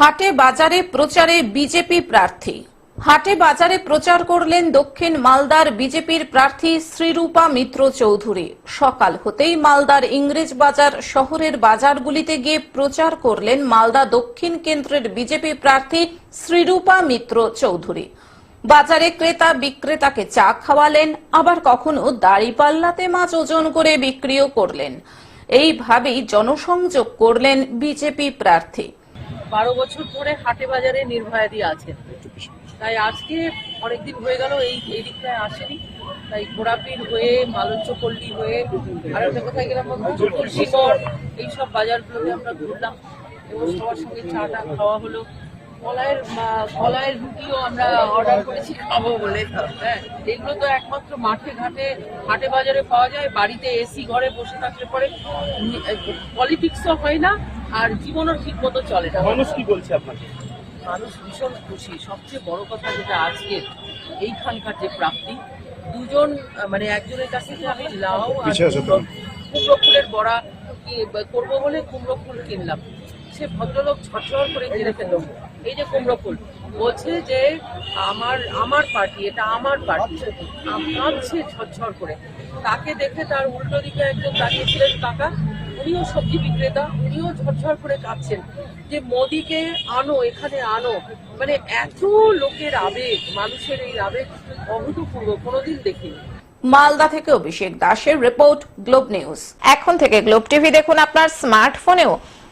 হাটে বাজারে প্রচারে বিজেপি প্রার্থী। হাটে বাজারে প্রচার করলেন দক্ষিণ মালদার বিজেপির প্রার্থী শ্রীরূপা মিত্র চৌধুরী। সকাল হতেই মালদার ইংরেজ বাজার শহরের বাজারগুলিতে গিয়ে প্রচার করলেন মালদা দক্ষিণ কেন্দ্রের বিজেপি প্রার্থী শ্রীরূপা মিত্র চৌধুরী। বাজারে ক্রেতা বিক্রেতাকে চা খাওয়ালেন, আবার কখনো দাড়িপাল্লাতে মাছ ওজন করে বিক্রিও করলেন। এইভাবেই জনসংযোগ করলেন বিজেপি প্রার্থী। বারো বছর ধরে হাটে বাজারে নির্ভয়াদি আছেন। তাই আজকে অনেকদিন হয়ে গেল এই এই দিকটায় আসেনি। তাই ঘোড়াপির হয়ে মালঞ্চপল্লী হয়ে আর একটা কোথায় গেলাম? তুলসীগড় এইসব বাজারগুলোতে আমরা ঘুরলাম। এবং সবার সঙ্গে চাটা খাওয়া হলো। কলাইয়ের কলাইয়ের রুটিও আমরা অর্ডার করেছি খাব বলে। হ্যাঁ এগুলো তো একমাত্র মাঠে ঘাটে হাটে বাজারে পাওয়া যায় বাড়িতে এসি ঘরে বসে থাকলে পরে পলিটিক্সও হয় না আর জীবনও ঠিক মতো চলে না। মানুষ কি বলছে আপনাকে? মানুষ ভীষণ খুশি। সবচেয়ে বড় কথা যেটা আজকে এইখানকার যে প্রাপ্তি দুজন মানে একজনের কাছে থেকে আমি লাউ আর কুমড়ো ফুলের বড়া করব বলে কুমড়ো ফুল কিনলাম। সে ভদ্রলোক ঝরঝর করে কিনে ফেলল। এই যে কুমড়ো ফুল, বলছে যে আমার আমার পার্টি, এটা আমার পার্টি। কাঁদছে ঝরঝর করে। তাকে দেখে তার উল্টো দিকে একজন দাঁড়িয়েছিলেন কাকা। উনিও সবজি বিক্রেতা, উনিও ঝরঝর করে কাঁদছেন যে মোদিকে আনো, এখানে আনো। মানে এত লোকের আবেগ, মানুষের এই আবেগ অভূতপূর্ব, কোনোদিন দেখিনি। মালদা থেকে অভিষেক দাসের রিপোর্ট গ্লোব নিউজ। এখন থেকে গ্লোব টিভি দেখুন আপনার স্মার্টফোনেও।